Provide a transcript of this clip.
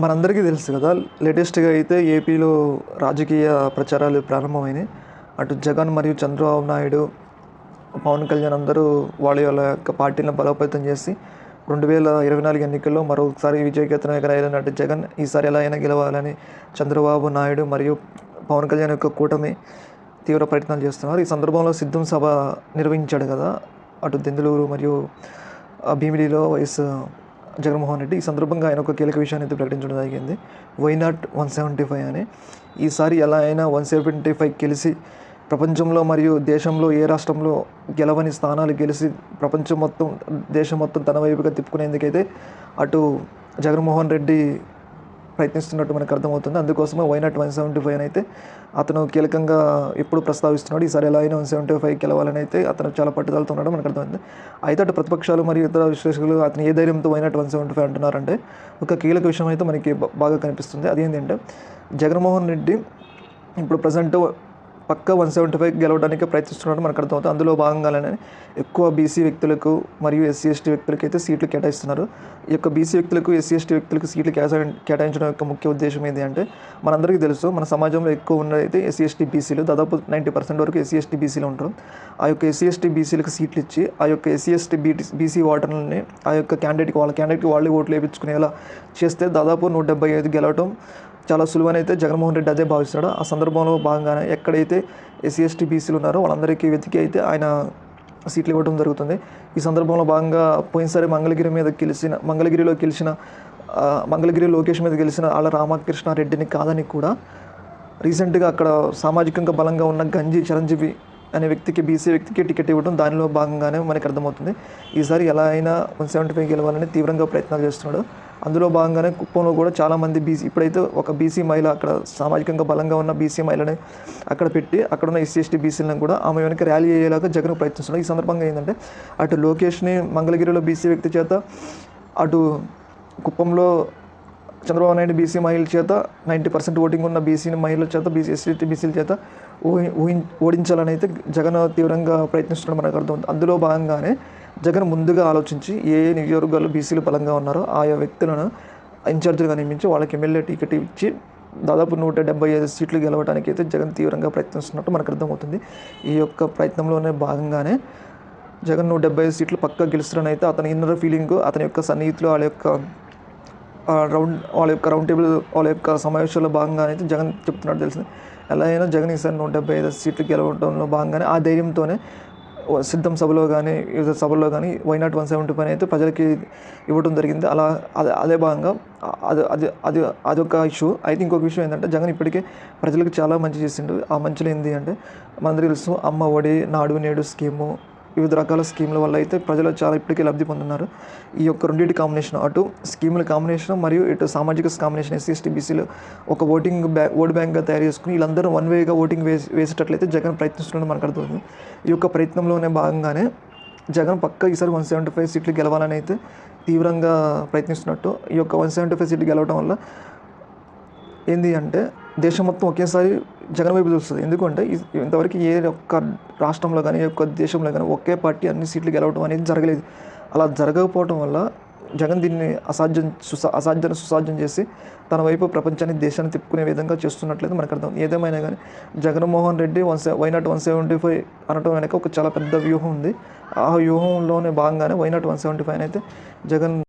మనందరికీ తెలుసు కదా లేటెస్ట్గా అయితే ఏపీలో రాజకీయ ప్రచారాలు ప్రారంభమైనాయి. అటు జగన్ మరియు చంద్రబాబు నాయుడు పవన్ కళ్యాణ్ అందరూ వాళ్ళ వాళ్ళ యొక్క పార్టీలను బలోపేతం చేసి రెండు వేల ఇరవై నాలుగు ఎన్నికల్లో మరొకసారి విజయకేతన ఎగరాయాలన్నట్టు జగన్ ఈసారి ఎలా అయినా గెలవాలని చంద్రబాబు నాయుడు మరియు పవన్ కళ్యాణ్ యొక్క కూటమి తీవ్ర ప్రయత్నాలు చేస్తున్నారు. ఈ సందర్భంలో సిద్ధం సభ నిర్వహించాడు కదా అటు దెందులూరు మరియు భీమిలిలో వైఎస్ జగన్మోహన్ రెడ్డి. ఈ సందర్భంగా ఆయన ఒక కీలక విషయాన్ని అయితే ప్రకటించడం జరిగింది. Why not one seventy five అని ఈసారి ఎలా అయినా వన్ సెవెంటీ ఫైవ్ గెలిచి ప్రపంచంలో మరియు దేశంలో ఏ రాష్ట్రంలో గెలవని స్థానాలు గెలిచి ప్రపంచం మొత్తం దేశం మొత్తం తన వైపుగా తిప్పుకునేందుకైతే అటు జగన్మోహన్ రెడ్డి ప్రయత్నిస్తున్నట్టు మనకు అర్థమవుతుంది. అందుకోసమే వైనాట్ వన్ సెవెంటీ ఫైవ్ అయితే అతను కీలకంగా ఎప్పుడు ప్రస్తావిస్తున్నాడు. ఈసారి ఎలా అయినా వన్ సెవెంటీ ఫైవ్ గెలవాలని అయితే అతను చాలా పట్టుదలతో ఉన్నాడు మనకు అర్థమైంది. అయితే అటు ప్రతిపక్షాలు మరియు ఇతర విశ్లేషకులు అతను ఏ ధైర్యంతో వైనాట్ వన్ సెవెంటీ ఫైవ్ అంటున్నారంటే ఒక కీలక విషయం అయితే మనకి బాగా కనిపిస్తుంది. అదేంటంటే జగన్మోహన్ రెడ్డి ఇప్పుడు ప్రజెంట్ పక్క వన్ సెవెంటీ ఫైవ్ గెలవడానికి ప్రయత్నిస్తున్నట్టు మనకు అర్థమవుతుంది. అందులో భాగంగానే ఎక్కువ బీసీ వ్యక్తులకు మరియు ఎస్సీ ఎస్టీ వ్యక్తులకు అయితే సీట్లు కేటాయిస్తున్నారు. ఈ యొక్క బీసీ వ్యక్తులకు ఎస్సీ ఎస్టీ వ్యక్తులకు సీట్లు కేటాయించడం యొక్క ముఖ్య ఉద్దేశం ఏంటి అంటే మనందరికీ తెలుసు మన సమాజంలో ఎక్కువ ఉన్నదైతే ఎస్సీ ఎస్టీ బీసీలు దాదాపు నైంటీ పర్సెంట్ వరకు ఎస్సీ ఎస్టీ బీసీలు ఉంటారు. ఆ యొక్క ఎస్సీ ఎస్టీ బీసీలకు సీట్లు ఇచ్చి ఆ యొక్క ఎస్సీ ఎస్టీ బీటీ బీసీ ఓటర్లని ఆ యొక్క క్యాండిడేట్కి వాళ్ళ క్యాండిడేట్కి వాళ్ళే ఓట్లు వేయించుకునేలా చేస్తే దాదాపు నూట డెబ్బై ఐదు గెలవటం చాలా సులువనైతే జగన్మోహన్ రెడ్డి అదే భావిస్తున్నాడు. ఆ సందర్భంలో భాగంగానే ఎక్కడైతే ఎస్సీ ఎస్టీ బీసీలు ఉన్నారో వాళ్ళందరికీ వెతికి అయితే ఆయన సీట్లు ఇవ్వడం జరుగుతుంది. ఈ సందర్భంలో భాగంగా పోయినసారి మంగళగిరి మీద గెలిచిన మంగళగిరిలో గెలిచిన మంగళగిరి లోకేష్ మీద గెలిచిన ఆళ్ళ రామకృష్ణారెడ్డిని కాదని కూడా రీసెంట్గా అక్కడ సామాజికంగా బలంగా ఉన్న గంజి చిరంజీవి అనే వ్యక్తికి బీసీ వ్యక్తికి టికెట్ ఇవ్వడం దానిలో భాగంగానే మనకి అర్థమవుతుంది. ఈసారి ఎలా అయినా వన్ సెవెంటీ ఫైవ్ గెలవాలని తీవ్రంగా ప్రయత్నాలు చేస్తున్నాడు. అందులో భాగంగానే కుప్పంలో కూడా చాలామంది బీసీ ఇప్పుడైతే ఒక బీసీ మహిళ అక్కడ సామాజికంగా బలంగా ఉన్న బీసీ మహిళని అక్కడ పెట్టి అక్కడ ఉన్న ఎస్సీ ఎస్టీ బీసీలను కూడా ఆమె వెనక ర్యాలీ అయ్యేలాగా జగన్ ప్రయత్నిస్తున్నారు ఈ సందర్భంగా ఏంటంటే అటు లోకేష్ని మంగళగిరిలో బీసీ వ్యక్తి చేత అటు కుప్పంలో చంద్రబాబు నాయుడు బీసీ మహిళల చేత నైంటీ పర్సెంట్ ఓటింగ్ ఉన్న బీసీ మహిళల చేత బీసీ ఎస్సీ బీసీల చేత ఊహి ఊహిం ఓడించాలని అయితే జగన్ తీవ్రంగా ప్రయత్నిస్తున్నాడు మనకు అర్థం అందులో భాగంగానే జగన్ ముందుగా ఆలోచించి ఏ ఏ బీసీలు బలంగా ఉన్నారో ఆయా వ్యక్తులను ఇన్ఛార్జీలుగా నియమించి వాళ్ళకి ఎమ్మెల్యే టికెట్ ఇచ్చి దాదాపు నూట డెబ్బై ఐదు సీట్లు గెలవడానికి అయితే జగన్ తీవ్రంగా ప్రయత్నిస్తున్నట్టు మనకు అర్థమవుతుంది. ఈ యొక్క ప్రయత్నంలోనే భాగంగానే జగన్ నూట డెబ్బై ఐదు సీట్లు పక్కా గెలుస్తారని అయితే అతని ఇన్నర్ ఫీలింగ్ అతని యొక్క సన్నిహితులు వాళ్ళ యొక్క రౌండ్ వాళ్ళ యొక్క రౌండ్ టేబుల్ వాళ్ళ యొక్క సమావేశాల్లో భాగంగా అయితే జగన్ చెప్తున్నాడు తెలిసింది. ఎలా అయినా జగన్ ఈసారి నూట డెబ్బై ఐదు సీట్లు గెలవడంలో భాగంగానే ఆ ధైర్యంతోనే సిద్ధం సభలో కానీ వివిధ సభల్లో కానీ వై నాట్ వన్ సెవెంటీ పైన అయితే ప్రజలకి ఇవ్వడం జరిగింది. అలా అదే అదే భాగంగా అది అది అది అదొక ఇష్యూ అయితే ఇంకొక విషయం ఏంటంటే జగన్ ఇప్పటికే ప్రజలకు చాలా మంచి చేసిండు. ఆ మంచిలో ఏంటి అంటే మనందరికీ తెలుసు అమ్మ ఒడి నాడు నేడు స్కీము వివిధ రకాల స్కీముల వల్ల అయితే ప్రజలు చాలా ఇప్పటికే లబ్ధి పొందుతున్నారు ఈ యొక్క రెండింటి కాంబినేషన్ అటు స్కీముల కాంబినేషన్ మరియు ఇటు సామాజిక కాంబినేషన్ ఎస్సీ ఎస్టీ బీసీలు ఒక ఓటింగ్ బ్యా ఓట్ బ్యాంక్గా తయారు చేసుకుని వీళ్ళందరూ వన్ వేగా ఓటింగ్ వేసి వేసేటట్లయితే జగన్ ప్రయత్నిస్తున్నాడు మనకు అర్థమవుతుంది. ఈ యొక్క ప్రయత్నంలోనే భాగంగానే జగన్ పక్క ఈసారి వన్ సెవెంటీ ఫైవ్ సీట్లు గెలవాలని అయితే తీవ్రంగా ప్రయత్నిస్తున్నట్టు ఈ యొక్క వన్ సెవెంటీ ఫైవ్ సీట్లు గెలవడం వల్ల ఏంది అంటే దేశం మొత్తం ఒకేసారి జగన్ వైపు చూస్తుంది. ఎందుకంటే ఇంతవరకు ఏ ఒక్క రాష్ట్రంలో కానీ ఏ ఒక్క దేశంలో కానీ ఒకే పార్టీ అన్ని సీట్లు గెలవడం అనేది జరగలేదు. అలా జరగకపోవడం వల్ల జగన్ దీన్ని అసాధ్యం సుసా అసాధ్యాన్ని సుసాధ్యం చేసి తన వైపు ప్రపంచాన్ని దేశాన్ని తిప్పుకునే విధంగా చేస్తున్నట్లయితే మనకు అర్థం ఏదేమైనా కానీ జగన్మోహన్ రెడ్డి వన్ సె why not one seventy five అనటం వెనక ఒక చాలా పెద్ద వ్యూహం ఉంది. ఆ వ్యూహంలోనే భాగంగానే వైనాట్ వన్ సెవెంటీ ఫైవ్ అయితే జగన్